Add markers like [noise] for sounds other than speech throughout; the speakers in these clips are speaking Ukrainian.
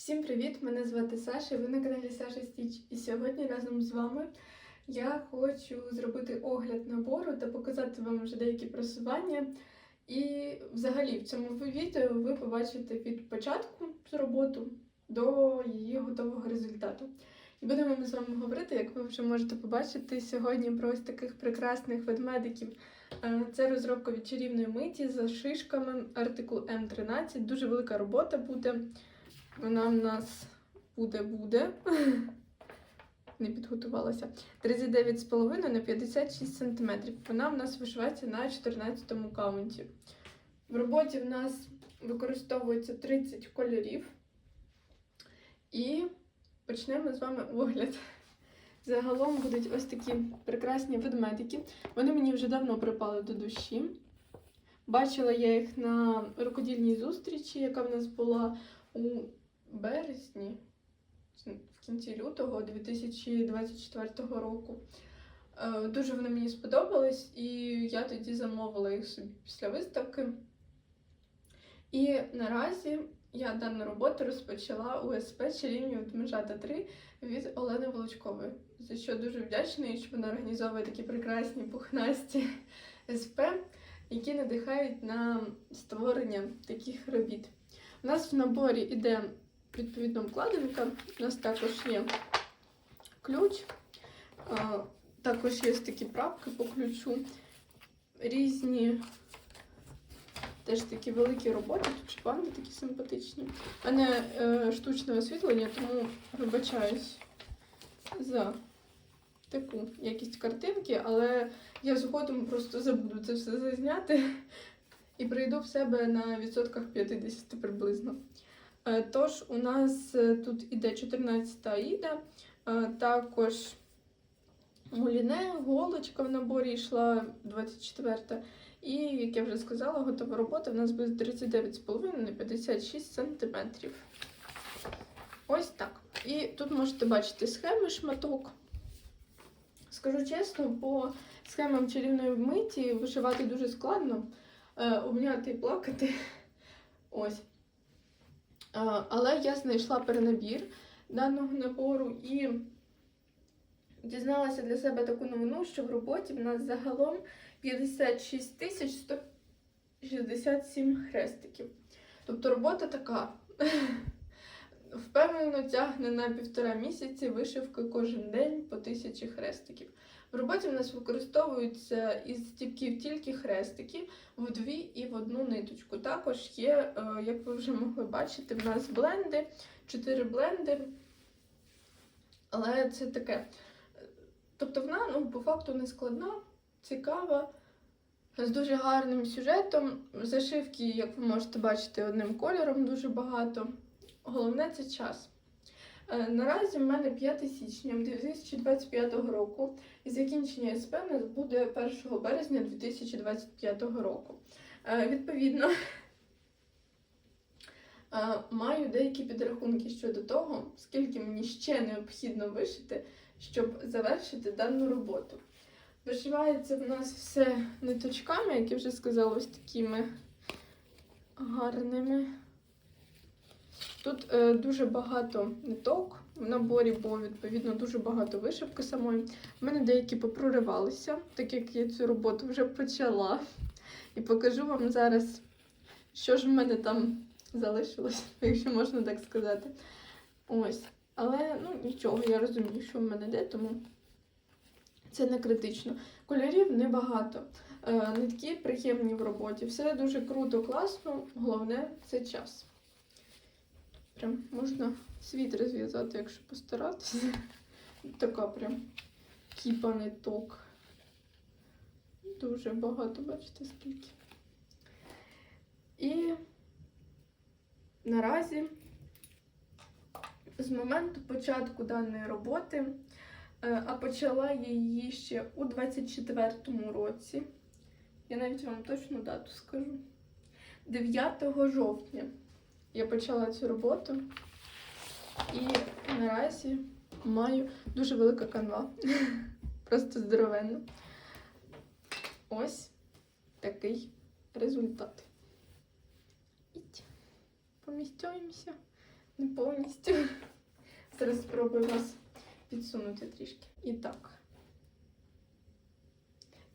Всім привіт! Мене звати Саша, і ви на каналі Саша Стіч. І сьогодні разом з вами я хочу зробити огляд набору та показати вам вже деякі просування. І взагалі в цьому відео ви побачите від початку роботу до її готового результату. І будемо ми з вами говорити, як ви вже можете побачити сьогодні про ось таких прекрасних ведмедиків. Е, Це розробка від чарівної миті за шишками, артикул М13. Дуже велика робота буде. Вона в нас буде-буде. Не підготувалася. 39,5 на 56 см. Вона в нас вишивається на 14 каунті. В роботі в нас використовується 30 кольорів. І почнемо з вами огляд. Загалом будуть ось такі прекрасні ведмедики. Вони мені вже давно припали до душі. Бачила я їх на рукодільній зустрічі, яка в нас була у березні, в кінці лютого 2024 року. Е, Дуже вони мені сподобались, і я тоді замовила їх собі після виставки. І наразі я дану роботу розпочала у СП Чарівні Ведмежата 3 від Олени Волочкової, за що дуже вдячна, що вона організовує такі прекрасні пухнасті СП, які надихають на створення таких робіт. У нас в наборі йде відповідно обкладинка. У нас також є ключ, також є такі правки по ключу, різні теж такі великі роботи, тут шпанги такі симпатичні. У мене е, штучне освітлення, тому вибачаюсь за таку якість картинки, але я згодом просто забуду це все зазняти [laughs] і прийду в себе на відсотках 50 приблизно. Е, Тож, у нас е, тут іде 14 аїда, е, також муліне, голочка в наборі йшла 24-та. і, як я вже сказала, готова робота в нас буде 39,5 на 56 см. Ось так. І тут можете бачити схеми шматок. Скажу чесно, по схемам чарівної миті вишивати дуже складно, обняти і плакати. Ось. Але я знайшла перенабір даного набору і дізналася для себе таку новину, що в роботі в нас загалом 56 тисяч 167 хрестиків. Тобто робота така. [laughs] Впевнено, тягне на півтора місяці вишивки кожен день по тисячі хрестиків. В роботі в нас використовуються із стіпків тільки хрестики в дві і в одну ниточку. Також є, е, як ви вже могли бачити, в нас бленди, 4 бленди. Але це таке. Тобто вона ну, по факту не складна, цікава, з дуже гарним сюжетом. Зашивки, як ви можете бачити, одним кольором дуже багато. Головне це час. Е, Наразі в мене 5 січня 2025 року, і закінчення СП у нас буде 1 березня 2025 року. Е, Відповідно, [laughs] е, маю деякі підрахунки щодо того, скільки мені ще необхідно вишити, щоб завершити дану роботу. Вишивається в нас все ниточками, як я вже сказала, ось такими гарними. Тут е, дуже багато ниток в наборі, бо відповідно дуже багато вишивки самої. У мене деякі попроривалися, так як я цю роботу вже почала. І покажу вам зараз, що ж в мене там залишилось, [laughs] якщо можна так сказати. Ось. Але ну нічого, я розумію, що в мене де, тому це не критично. Кольорів небагато. Е, нитки приємні в роботі. Все дуже круто, класно. Головне це час. Прям можна світ розв'язати, якщо постаратися. Така прям кіпа ниток. Дуже багато, бачите, скільки. І наразі, з моменту початку даної роботи, е, а почала я її ще у 24-му році. Я навіть вам точну дату скажу. 9 жовтня я почала цю роботу і наразі маю дуже велика канва. [laughs] Просто здоровенна. Ось такий результат. Іть. Помістяємося не повністю. [laughs] Зараз спробую вас підсунути трішки. І так.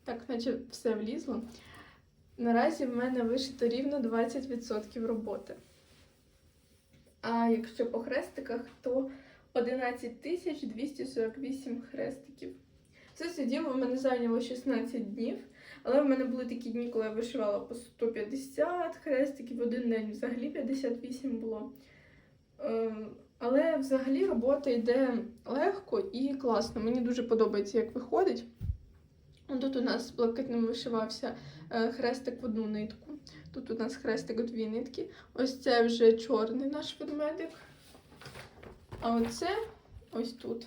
Так, наче все влізло. Наразі в мене вишито рівно 20% роботи. А якщо по хрестиках, то 11 тисяч 248 хрестиків. Це все діло в мене зайняло 16 днів, але в мене були такі дні, коли я вишивала по 150 хрестиків, один день взагалі 58 було. Ем, Але взагалі робота йде легко і класно. Мені дуже подобається, як виходить. Тут у нас блакитним вишивався е, хрестик в одну нитку. Тут у нас хрестик дві нитки. Ось це вже чорний наш ведмедик. А оце ось тут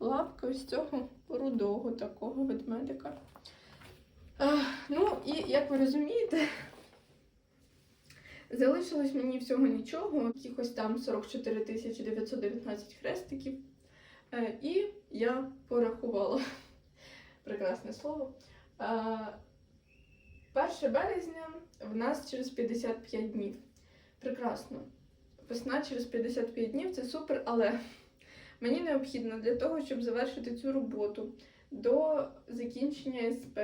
лапка ось цього рудого такого ведмедика. Е, ну, і як ви розумієте, залишилось мені всього нічого, якихось там 44 919 хрестиків. Е, і я порахувала прекрасне слово. Е, 1 березня в нас через 55 днів. Прекрасно. Весна через 55 днів це супер, але мені необхідно для того, щоб завершити цю роботу до закінчення СП.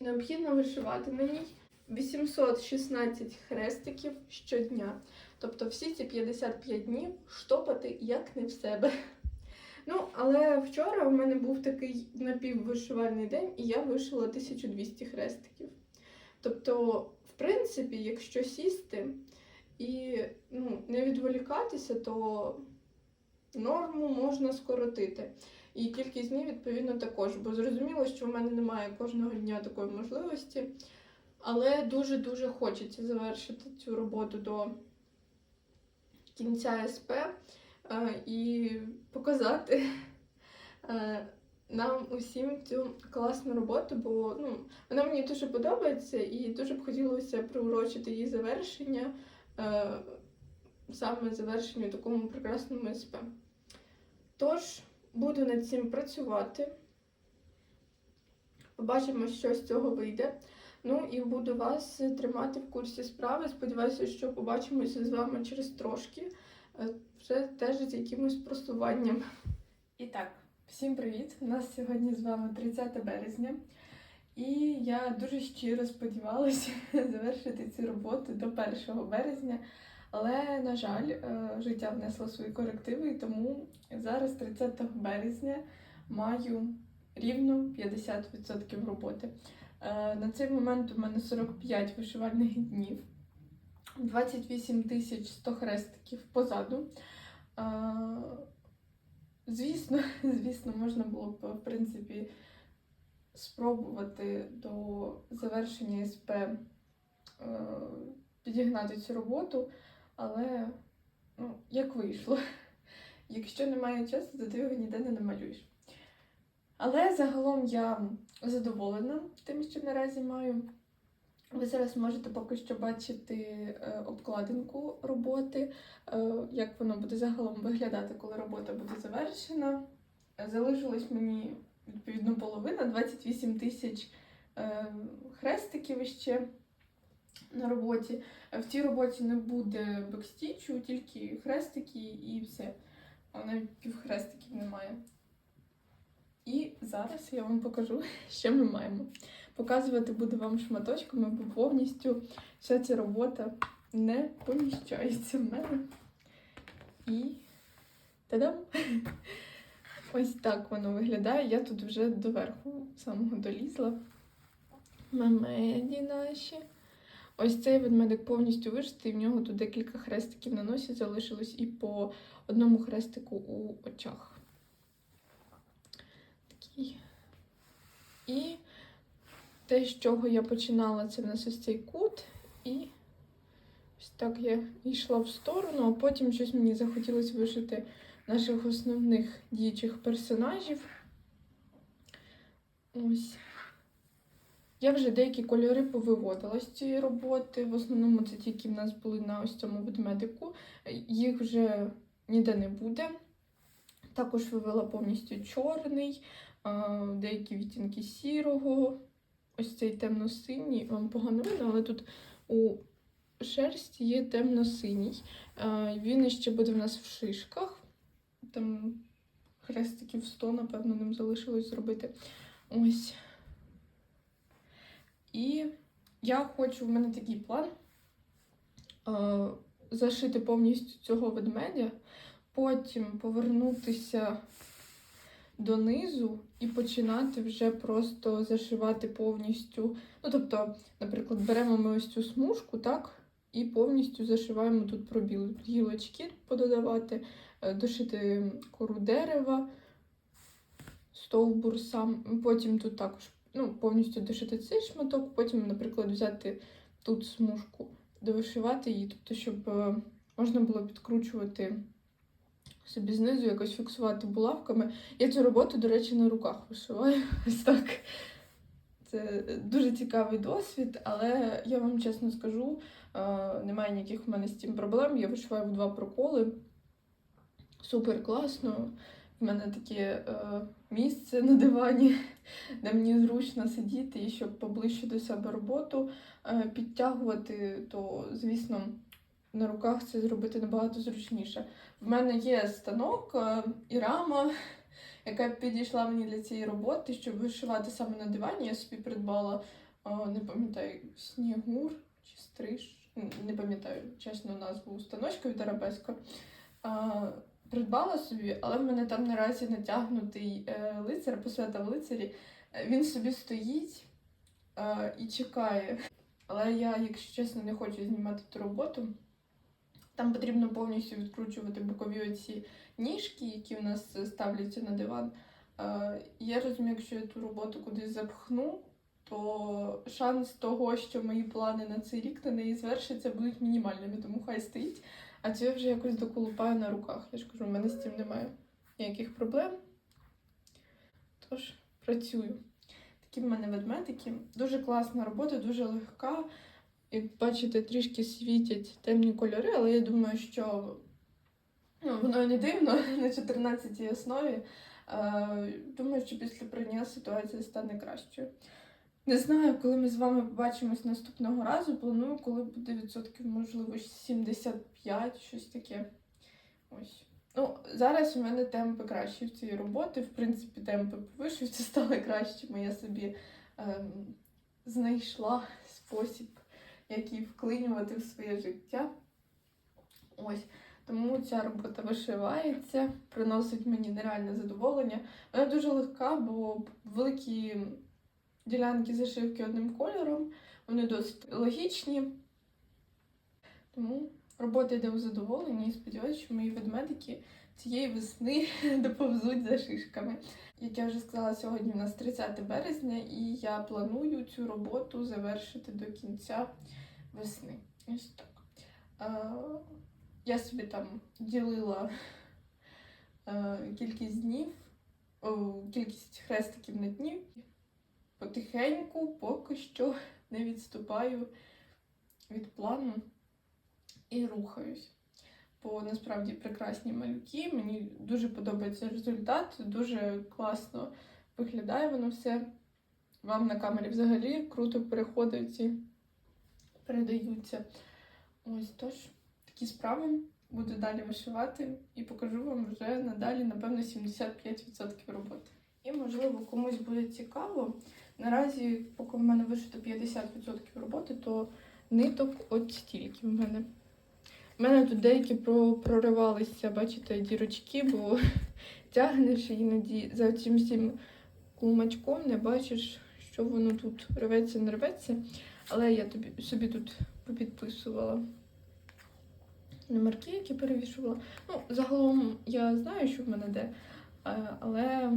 Необхідно вишивати на ній 816 хрестиків щодня. Тобто всі ці 55 днів штопати як не в себе. Ну, але вчора у мене був такий напіввишивальний день, і я вишила 1200 хрестиків. Тобто, в принципі, якщо сісти і ну, не відволікатися, то норму можна скоротити. І кількість днів, відповідно, також. Бо зрозуміло, що в мене немає кожного дня такої можливості. Але дуже-дуже хочеться завершити цю роботу до кінця СП е, і показати е, нам усім цю класну роботу, бо ну, вона мені дуже подобається і дуже б хотілося приурочити її завершення, е, саме завершенню такому прекрасному СП. Тож, буду над цим працювати. Побачимо, що з цього вийде. Ну і буду вас тримати в курсі справи. Сподіваюся, що побачимося з вами через трошки, е, вже теж з якимось просуванням. І так, всім привіт! У нас сьогодні з вами 30 березня. І я дуже щиро сподівалася [laughs] завершити цю роботу до 1 березня. Але, на жаль, е, життя внесло свої корективи, і тому зараз, 30 березня, маю рівно 50% роботи. Е, На цей момент у мене 45 вишивальних днів, 28 тисяч 100 хрестиків позаду. Звісно, [laughs] звісно, можна було б, в принципі, спробувати до завершення СП е, підігнати цю роботу, але ну, як вийшло. [laughs] Якщо немає часу, то ти його ніде не намалюєш. Але загалом я задоволена тим, що наразі маю. Ви зараз можете поки що бачити е, обкладинку роботи, е, як воно буде загалом виглядати, коли робота буде завершена. Е, Залишилось мені відповідно половина 28 тисяч хрестиків ще на роботі. В цій роботі не буде бекстічу, тільки хрестики і все. Навіть півхрестиків немає. І зараз я вам покажу, [laughs] що ми маємо. Показувати буду вам шматочками, бо повністю вся ця робота не поміщається в мене. І та-дам! [laughs] Ось так воно виглядає. Я тут вже доверху самого долізла. Мемеді наші. Ось цей ведмедик повністю вишитий, в нього тут декілька хрестиків на носі залишилось і по одному хрестику у очах. Такий. І те, з чого я починала, це в нас ось цей кут. І ось так я йшла в сторону, а потім щось мені захотілося вишити наших основних діючих персонажів. Ось. Я вже деякі кольори повиводила з цієї роботи. В основному це ті, які в нас були на ось цьому ведмедику. Їх вже ніде не буде. Також вивела повністю чорний, деякі відтінки сірого, ось цей темно-синій, вам погано видно, але тут у шерсть є темно-синій. Е, Він ще буде в нас в шишках. Там хрестиків 100, напевно, ним залишилось зробити. Ось. І я хочу, в мене такий план е, зашити повністю цього ведмедя, потім повернутися донизу і починати вже просто зашивати повністю. Ну, тобто, наприклад, беремо ми ось цю смужку, так, і повністю зашиваємо тут пробіл. Гілочки пододавати, е, дошити кору дерева, стовбур сам. Потім тут також ну, повністю дошити цей шматок, потім, наприклад, взяти тут смужку, довишивати її, тобто, щоб е, можна було підкручувати собі знизу, якось фіксувати булавками. Я цю роботу, до речі, на руках вишиваю. [laughs] Ось так. Це дуже цікавий досвід, але я вам чесно скажу, е, немає ніяких в мене з цим проблем. Я вишиваю в два проколи. Супер класно. В мене таке е, місце на дивані, [laughs] де мені зручно сидіти і щоб поближче до себе роботу е, підтягувати, то, звісно, на руках це зробити набагато зручніше. В мене є станок е, і рама, [laughs] яка підійшла мені для цієї роботи, щоб вишивати саме на дивані. Я собі придбала, е, не пам'ятаю, снігур чи стриж, не пам'ятаю чесно назву станочка від арабеска. Е, Придбала собі, але в мене там наразі натягнутий лицар, посвята в лицарі. Він собі стоїть і чекає. Але я, якщо чесно, не хочу знімати ту роботу. Там потрібно повністю відкручувати бокові оці ніжки, які в нас ставляться на диван. Е, Я розумію, якщо я ту роботу кудись запхну, то шанс того, що мої плани на цей рік на неї звершаться, будуть мінімальними, тому хай стоїть. А цю я вже якось доколупаю на руках. Я ж кажу, в мене з цим немає ніяких проблем. Тож, працюю. Такі в мене ведмедики. Дуже класна робота, дуже легка. Як бачите, трішки світять темні кольори, але я думаю, що ну, воно не дивно [laughs] на 14-й основі. Думаю, що після прання ситуація стане кращою. Не знаю, коли ми з вами побачимось наступного разу. Планую, коли буде відсотків, можливо, 75, щось таке. Ось. Ну, зараз у мене темпи кращі в цій роботі. В принципі, темпи по [laughs] стали кращими. Я собі ем, знайшла спосіб, який вклинювати в своє життя. Ось. Тому ця робота вишивається, приносить мені нереальне задоволення. Вона дуже легка, бо великі ділянки зашивки одним кольором, вони досить логічні. Тому робота йде у задоволенні і сподіваюся, що мої ведмедики цієї весни [laughs] доповзуть за шишками. Як я вже сказала, сьогодні у нас 30 березня, і я планую цю роботу завершити до кінця весни. Ось так. Я собі там ділила кількість днів, кількість хрестиків на дні. Потихеньку, поки що не відступаю від плану і рухаюсь. Бо насправді прекрасні малюки. Мені дуже подобається результат, дуже класно виглядає воно все. Вам на камері взагалі круто переходить і передаються. Ось тож, такі справи. Буду далі вишивати і покажу вам вже надалі, напевно, 75% роботи. І, можливо, комусь буде цікаво. Наразі, поки в мене вишито 50% роботи, то ниток от стільки в мене. У мене тут деякі проривалися, бачите, дірочки, бо [laughs] тягнеш іноді за цим всім клумачком не бачиш, що воно тут рветься, не рветься. Але я тобі, собі тут попідписувала номерки, які перевішувала. Ну, загалом я знаю, що в мене де, е, але,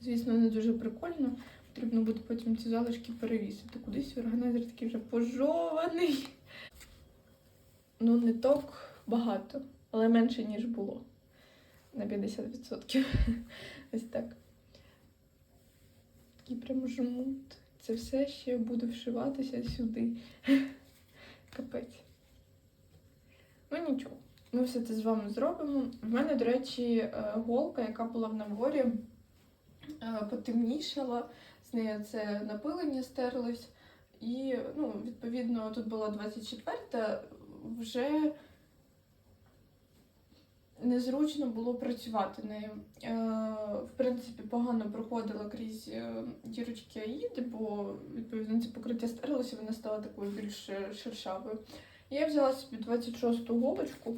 звісно, не дуже прикольно. Потрібно буде потім ці залишки перевісити кудись. Органайзер такий вже пожований. Ну, ниток багато, але менше, ніж було. На 50%. [laughs] Ось так. Такий прям жмут. Це все ще буде вшиватися сюди. [laughs] Капець. Ну нічого, ми все це з вами зробимо. В мене, до речі, е, голка, яка була в наборі, е, потемнішала. З нею це напилення стерлось. І, ну, відповідно, тут була 24-та, вже незручно було працювати нею. Е, в принципі, погано проходила крізь е, дірочки Аїди, бо відповідно це покриття стерлося, вона стала такою більш шершавою. Я взяла собі 26-ту голочку.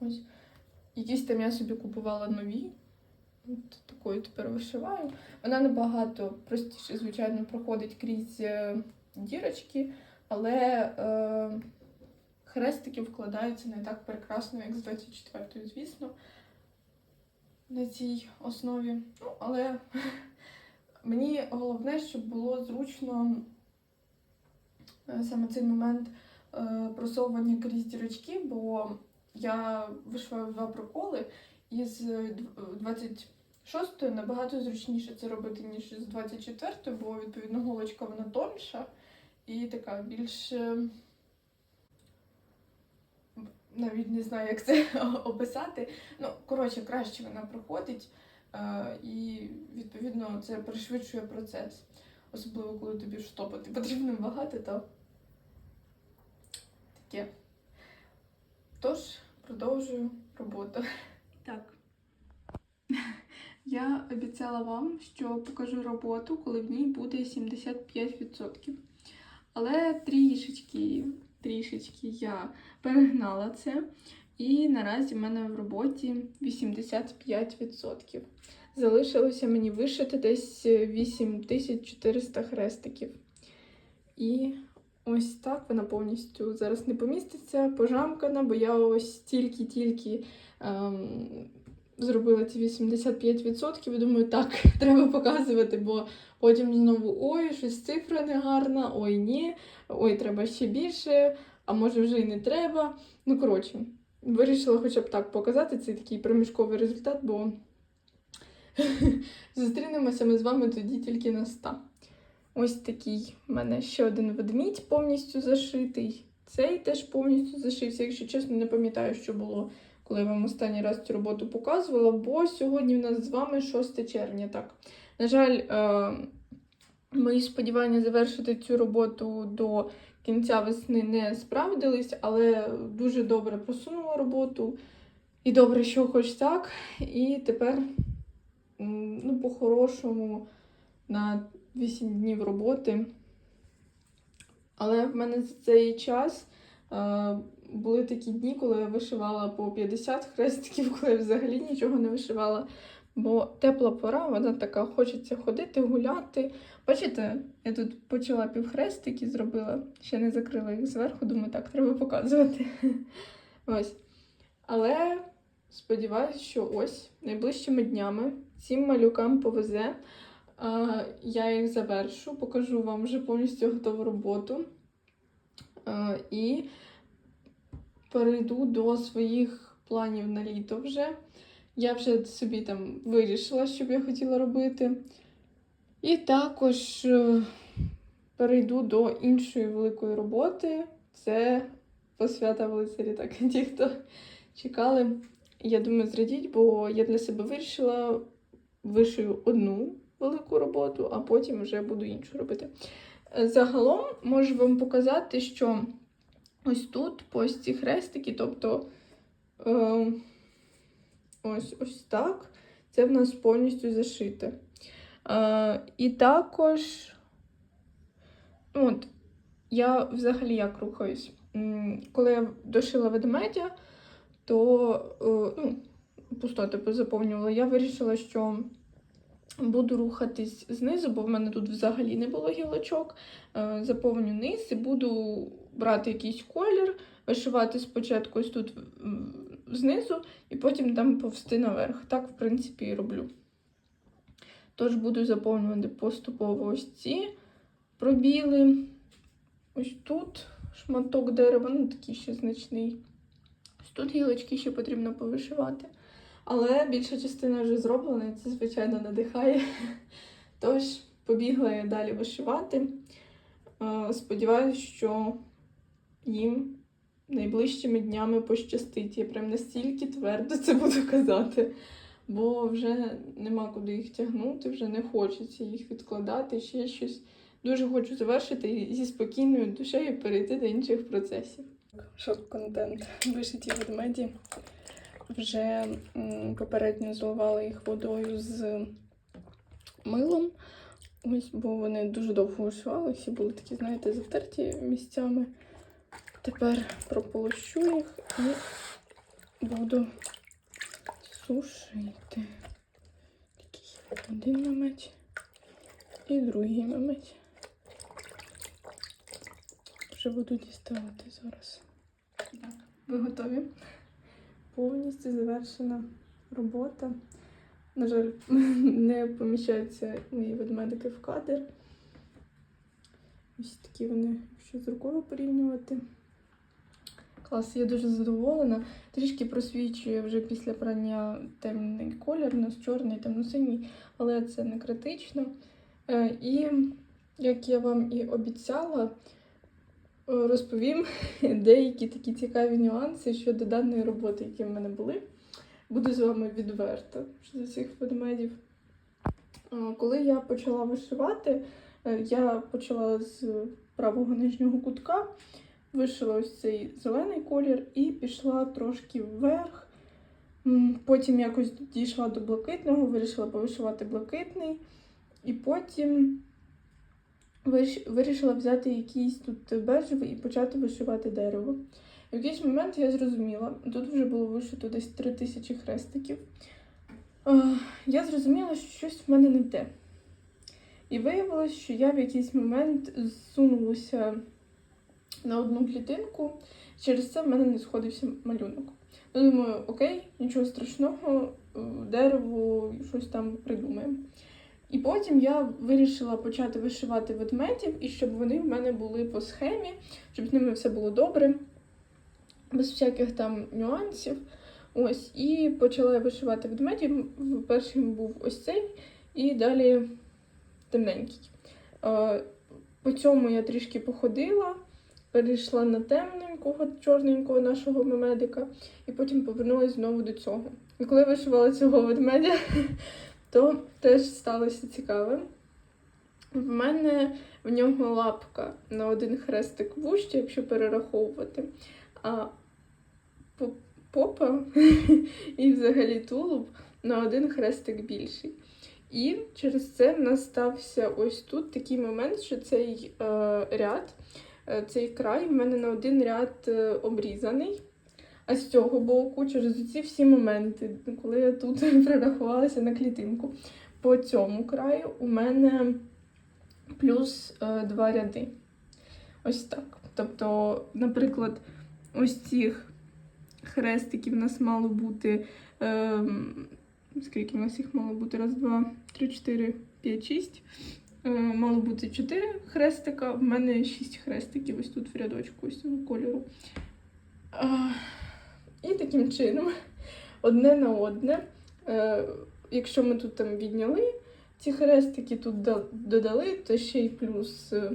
Ось. Якісь там я собі купувала нові. От такою тепер вишиваю. Вона набагато простіше, звичайно, проходить крізь е, дірочки, але е, хрестики вкладаються не так прекрасно, як з 24-ю, звісно, на цій основі. Ну, але [laughs] мені головне, щоб було зручно е, саме цей момент е, просовування крізь дірочки, бо я вишиваю два проколи, і з дв- 26-ї набагато зручніше це робити, ніж з 24-ї, бо відповідно голочка вона тонша і така більш. Навіть не знаю, як це [laughs] описати. Ну, коротше, краще вона проходить, е, і відповідно це пришвидшує процес. Особливо, коли тобі штопати потрібно багато, то таке. Тож, продовжую роботу. Так. Я обіцяла вам, що покажу роботу, коли в ній буде 75%. Але трішечки, трішечки я перегнала це. І наразі в мене в роботі 85%. Залишилося мені вишити десь 8400 хрестиків. І ось так вона повністю зараз не поміститься, пожамкана, бо я ось тільки-тільки ем, зробила ці 85% і думаю, так, [laughs] треба показувати, бо потім знову ой, щось цифра негарна, ой, ні, ой, треба ще більше, а може вже й не треба. Ну, коротше, вирішила хоча б так показати цей такий проміжковий результат, бо [laughs] зустрінемося ми з вами тоді тільки на 100. Ось такий в мене ще один ведмідь повністю зашитий. Цей теж повністю зашився. Якщо чесно, не пам'ятаю, що було, коли я вам останній раз цю роботу показувала, бо сьогодні в нас з вами 6 червня. Так. На жаль, е- мої сподівання завершити цю роботу до кінця весни не справдились, але дуже добре просунула роботу. І добре, що хоч так. І тепер, ну, по-хорошому, на 8 днів роботи. Але в мене за цей час е, були такі дні, коли я вишивала по 50 хрестиків, коли я взагалі нічого не вишивала. Бо тепла пора, вона така, хочеться ходити, гуляти. Бачите, я тут почала півхрестики, зробила, ще не закрила їх зверху, думаю, так, треба показувати. [laughs] Ось. Але сподіваюся, що ось найближчими днями цим малюкам повезе. Я їх завершу, покажу вам вже повністю готову роботу. І перейду до своїх планів на літо вже. Я вже собі там вирішила, що б я хотіла робити. І також е, перейду до іншої великої роботи. Це посвята в лицарі. Так, [laughs] ті, хто чекали, я думаю, зрадіть, бо я для себе вирішила вишию одну велику роботу, а потім вже буду іншу робити. Е, Загалом можу вам показати, що ось тут ось ці хрестики, тобто е, ось ось так, це в нас повністю зашите. Е, і також, от, я взагалі як рухаюсь. Коли я дошила ведмедя, то е, ну, пустоти заповнювала, я вирішила, що буду рухатись знизу, бо в мене тут взагалі не було гілочок. Е, Заповню низ і буду брати якийсь колір, вишивати спочатку ось тут знизу, і потім там повсти наверх. Так, в принципі, і роблю. Тож буду заповнювати поступово ось ці пробіли. Ось тут шматок дерева, ну такий ще значний. Ось тут гілочки ще потрібно повишивати. Але більша частина вже зроблена, і це, звичайно, надихає. [laughs] Тож, побігла я далі вишивати. Сподіваюсь, що їм найближчими днями пощастить. Я прям настільки твердо це буду казати, бо вже нема куди їх тягнути, вже не хочеться їх відкладати, ще щось. дуже хочу завершити зі спокійною душею перейти до інших процесів. Шок-контент. Вишиті ведмеді. Вже попередньо зливала їх водою з милом. Ось, бо вони дуже довго вишивалися, були такі, знаєте, затерті місцями. Тепер прополощу їх і буду сушити. Такий один мамець і другий мамець. Вже буду діставати зараз. Так, ви готові? Повністю завершена робота. На жаль, [laughs] не поміщаються мої ведмедики в кадр. Ось такі вони, якщо з рукою порівнювати. Клас, я дуже задоволена. Трішки просвічує вже після прання темний колір, у нас чорний, темно-синій, але це не критично. Е, І як я вам і обіцяла, е, розповім [laughs] деякі такі цікаві нюанси щодо даної роботи, які в мене були. Буду з вами відверта щодо цих ведмедів. Е, Коли я почала вишивати, я почала з правого нижнього кутка, вишила ось цей зелений колір і пішла трошки вверх. Потім якось дійшла до блакитного, вирішила повишивати блакитний. І потім вирішила взяти якийсь тут бежевий і почати вишивати дерево. В якийсь момент я зрозуміла, тут вже було вишито десь 3000 хрестиків. Е, Я зрозуміла, що щось в мене не те. І виявилось, що я в якийсь момент зсунулася на одну клітинку, через це в мене не сходився малюнок. Ну, думаю, окей, нічого страшного, е, дерево, щось там придумаємо. І потім я вирішила почати вишивати ведмедів, і щоб вони в мене були по схемі, щоб з ними все було добре, без всяких там нюансів. Ось, і почала я вишивати ведмедів. Першим був ось цей, і далі темненький. Е, По цьому я трішки походила, перейшла на темненького, чорненького нашого мемедика, і потім повернулася знову до цього. І коли вишивала цього ведмедя, [laughs] то теж сталося цікаве. В мене в нього лапка на один хрестик вужче, якщо перераховувати. А попа [laughs] і взагалі тулуб на один хрестик більший. І через це в нас стався ось тут такий момент, що цей е, ряд, цей край в мене на один ряд е, обрізаний. А з цього боку, через ці всі моменти, коли я тут [laughs] прирахувалася на клітинку, по цьому краю у мене плюс е, два ряди. Ось так. Тобто, наприклад, ось цих хрестиків у нас мало бути. Е, скільки у нас їх мало бути? Раз, два, три, чотири, п'ять, шість. Е, мало бути чотири хрестика, в мене шість хрестиків ось тут в рядочку ось цього кольору. І таким чином, одне на одне. Е, якщо ми тут там відняли ці хрестики, тут додали, то ще й плюс е,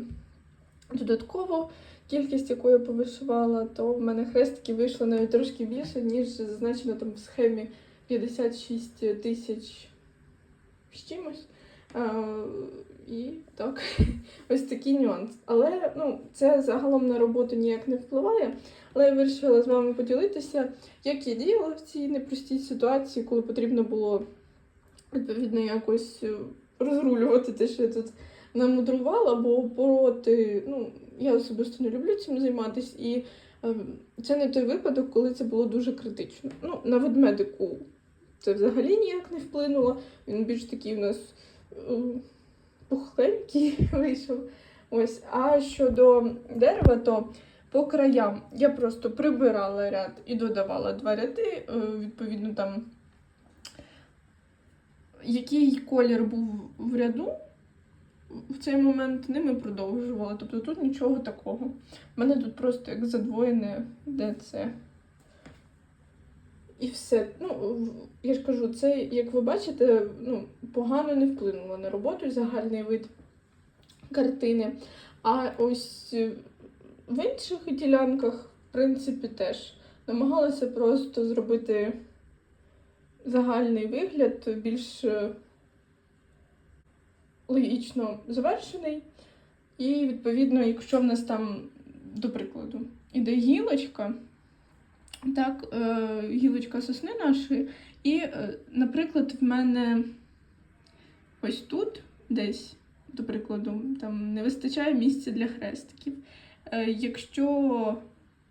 додатково кількість, яку я повишивала, то в мене хрестики вийшло навіть трошки більше, ніж зазначено там в схемі 56 тисяч з чимось. І так, [laughs] ось такий нюанс. Але ну, це загалом на роботу ніяк не впливає. Але я вирішила з вами поділитися, як я діяла в цій непростій ситуації, коли потрібно було відповідно якось е, розрулювати те, що я тут намудрувала, бо пороти, ну, я особисто не люблю цим займатися, і е, це не той випадок, коли це було дуже критично. Ну, на ведмедику це взагалі ніяк не вплинуло. Він більш такий у нас е, пухленький [laughs] вийшов. Ось. А щодо дерева, то по краям я просто прибирала ряд і додавала два ряди. е, Відповідно, там який колір був в ряду, в цей момент ними продовжувала. Тобто тут нічого такого. У мене тут просто як задвоєне ДЦ. І все. Ну, я ж кажу, це, як ви бачите, ну, погано не вплинуло на роботу загальний вид картини. А ось е, в інших ділянках, в принципі, теж намагалася просто зробити загальний вигляд більш е, логічно завершений. І відповідно, якщо в нас там, до прикладу, іде гілочка, так, е, гілочка сосни нашої, і, е, наприклад, в мене ось тут десь, до прикладу, там не вистачає місця для хрестиків. Е, якщо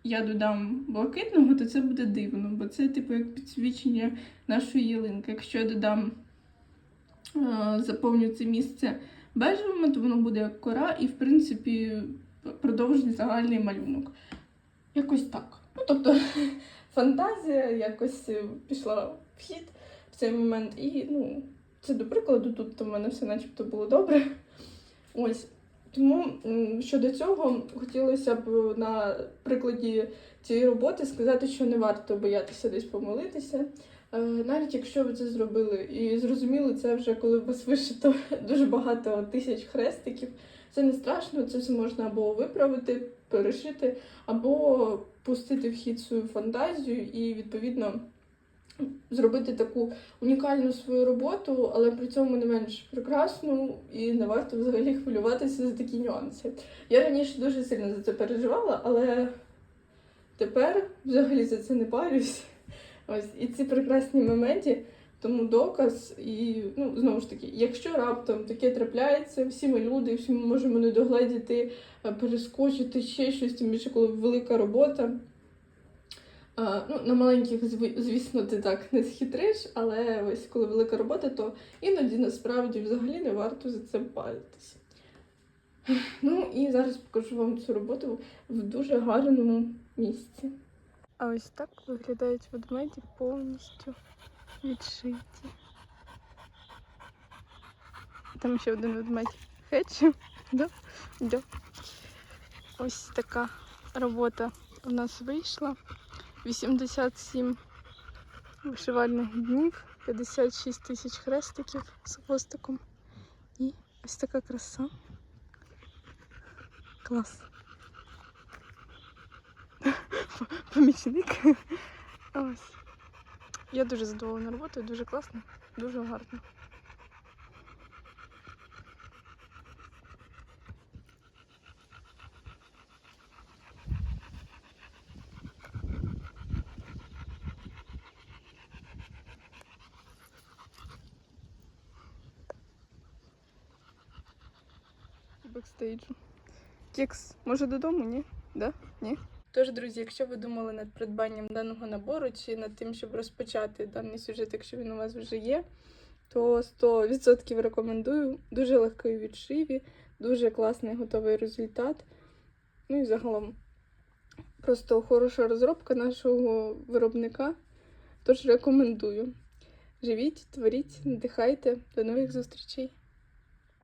я додам блакитного, то це буде дивно, бо це типу як підсвічення нашої ялинки. Якщо я додам, заповню це місце бежевими, то воно буде як кора і, в принципі, продовжить загальний малюнок. Якось так. Ну, тобто, [laughs] фантазія якось е, пішла в хід в цей момент. І, ну, це до прикладу, тут в мене все начебто було добре. [laughs] Ось. Тому щодо цього хотілося б на прикладі цієї роботи сказати, що не варто боятися десь помилитися. Е, Навіть якщо ви це зробили і зрозуміли це вже, коли вас вишито [laughs] дуже багато тисяч хрестиків, це не страшно, це все можна або виправити, перешити, або пустити в хід свою фантазію і відповідно зробити таку унікальну свою роботу, але при цьому не менш прекрасну, і не варто взагалі хвилюватися за такі нюанси. Я раніше дуже сильно за це переживала, але тепер взагалі за це не парюсь. Ось і ці прекрасні моменти, тому доказ, і ну знову ж таки, якщо раптом таке трапляється, всі ми люди, всі ми можемо не догледіти, е, перескочити ще щось, тим більше, коли велика робота. А, ну, на маленьких, звісно, ти так не схитриш, але ось коли велика робота, то іноді насправді взагалі не варто за це паритися. Ну і зараз покажу вам цю роботу в дуже гарному місці. А ось так виглядають ведмеді повністю відшиті. Там ще один ведмедь хетчі. [laughs] Да? Да. Ось така робота у нас вийшла. 87 вишивальних днів, 56 тисяч хрестиків з хвостиком. І ось така краса. Клас. [laughs] Помічник. Ось. Я дуже задоволена роботою, дуже класно, дуже гарно. Бекстейджу. Кекс, може додому, ні? Да? Ні? Тож, друзі, якщо ви думали над придбанням даного набору чи над тим, щоб розпочати даний сюжет, якщо він у вас вже є, то 100% рекомендую. Дуже легкий відшиві, дуже класний готовий результат. Ну і загалом просто хороша розробка нашого виробника. Тож рекомендую. Живіть, творіть, надихайте. До нових зустрічей!